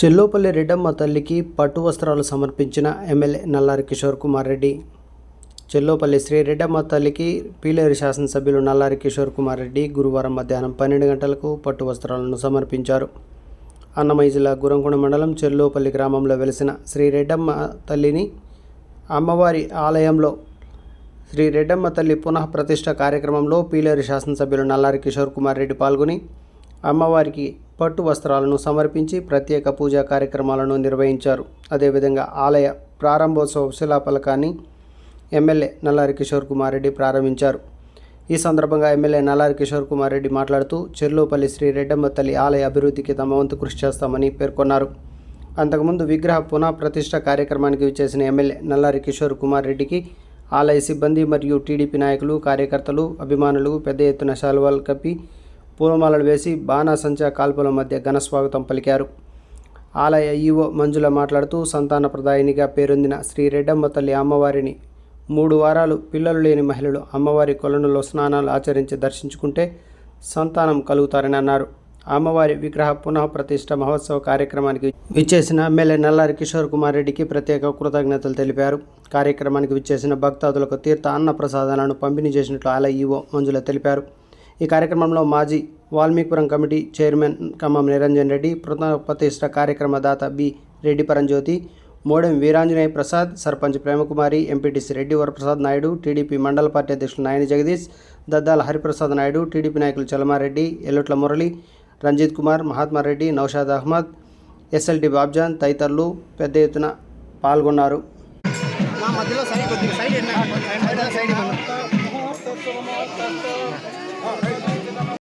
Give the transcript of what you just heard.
చెల్లోపల్లి రెడ్డమ్మ తల్లికి పట్టు వస్త్రాలు సమర్పించిన ఎమ్మెల్యే నల్లారి కిషోర్ కుమార్ రెడ్డి. చెల్లోపల్లి శ్రీ రెడ్డమ్మ తల్లికి పీలేరు శాసనసభ్యులు నల్లారి కిషోర్ కుమార్ రెడ్డి గురువారం మధ్యాహ్నం పన్నెండు గంటలకు పట్టు వస్త్రాలను సమర్పించారు. అన్నమయ్య జిల్లా గురంకొండ మండలం చెల్లోపల్లి గ్రామంలో వెలిసిన శ్రీ రెడ్డమ్మ తల్లిని అమ్మవారి ఆలయంలో శ్రీ రెడ్డమ్మ తల్లి పునః ప్రతిష్ట కార్యక్రమంలో పీలేరు శాసనసభ్యులు నల్లారి కిషోర్ కుమార్ రెడ్డి పాల్గొని అమ్మవారికి పట్టు వస్త్రాలను సమర్పించి ప్రత్యేక పూజా కార్యక్రమాలను నిర్వహించారు. అదేవిధంగా ఆలయ ప్రారంభోత్సవ శిలాఫలకాన్ని ఎమ్మెల్యే నల్లారి కిషోర్ కుమార్ రెడ్డి ప్రారంభించారు. ఈ సందర్భంగా ఎమ్మెల్యే నల్లారి కిషోర్ కుమార్ రెడ్డి మాట్లాడుతూ చెర్లోపల్లి శ్రీ రెడ్డమ్మ తల్లి ఆలయ అభివృద్ధికి తమ వంతు కృషి చేస్తామని పేర్కొన్నారు. అంతకుముందు విగ్రహ పునః ప్రతిష్ఠ కార్యక్రమానికి విచ్చేసిన ఎమ్మెల్యే నల్లారి కిషోర్ కుమార్ రెడ్డికి ఆలయ సిబ్బంది మరియు టీడీపీ నాయకులు కార్యకర్తలు అభిమానులు పెద్ద ఎత్తున శాలువాలు కప్పి పూలమాలలు వేసి బాణాసంచా కాల్పుల మధ్య ఘన స్వాగతం పలికారు. ఆలయ ఈవో మంజుల మాట్లాడుతూ సంతాన ప్రదాయినిగా పేరొందిన శ్రీ రెడ్డమ్మ తల్లి అమ్మవారిని మూడు వారాలు పిల్లలు లేని మహిళలు అమ్మవారి కొలనులో స్నానాలు ఆచరించి దర్శించుకుంటే సంతానం కలుగుతారని అన్నారు. అమ్మవారి విగ్రహ పునః ప్రతిష్ట మహోత్సవ కార్యక్రమానికి విచ్చేసిన ఎమ్మెల్యే నల్లారి కిషోర్ కుమార్ రెడ్డికి ప్రత్యేక కృతజ్ఞతలు తెలిపారు. కార్యక్రమానికి విచ్చేసిన భక్తాదులకు తీర్థ అన్న ప్రసాదాలను పంపిణీ చేసినట్లు ఆలయ ఈవో మంజుల తెలిపారు. ఈ కార్యక్రమంలో మాజీ వాల్మీకిపురం కమిటీ చైర్మన్ ఖమ్మం నిరంజన్ రెడ్డి ప్రతిష్ట కార్యక్రమదాత B Reddy Paramjyothi Modem Veeranjaneya Prasad sarpanch Premakumari MPTC Reddy Varaprasad Naidu TDP మండల పార్టీ అధ్యక్షులు నాయని జగదీష్ దద్దాల హరిప్రసాద్ నాయుడు టీడీపీ నాయకులు చలమారెడ్డి ఎల్లుట్ల మురళి రంజిత్ కుమార్ మహాత్మారెడ్డి నౌషాద్ అహ్మద్ ఎస్ఎల్టీ బాబ్జాన్ తదితరులు పెద్ద ఎత్తున పాల్గొన్నారు. Side side side All right.